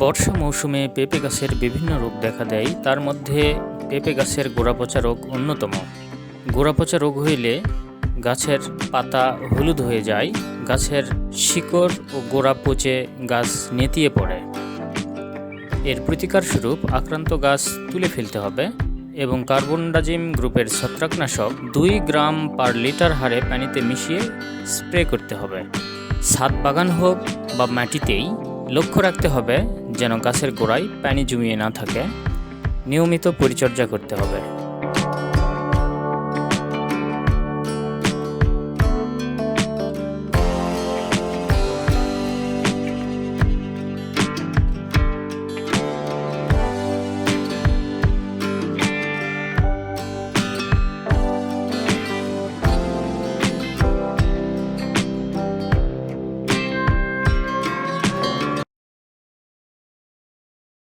বর্ষা মৌসুমে পেঁপে গাছের বিভিন্ন রোগ দেখা দেয়, তার মধ্যে পেঁপে গাছের গোড়াপচা রোগ অন্যতম। গোড়াপচা রোগ হইলে গাছের পাতা হলুদ হয়ে যায়, গাছের শিকড় ও গোড়া পচে গাছ নেতিয়ে পড়ে। এর প্রতিকার স্বরূপ আক্রান্ত গাছ তুলে ফেলতে হবে এবং কার্বনডাজিম গ্রুপের ছত্রাকনাশক দুই গ্রাম পার লিটার হারে পানিতে মিশিয়ে স্প্রে করতে হবে। ছাদ বাগান হোক বা মাটিতেই লক্ষ্য রাখতে হবে যেন গাছের গোড়ায় পানি জমিয়ে না থাকে। নিয়মিত পরিচর্যা করতে হবে।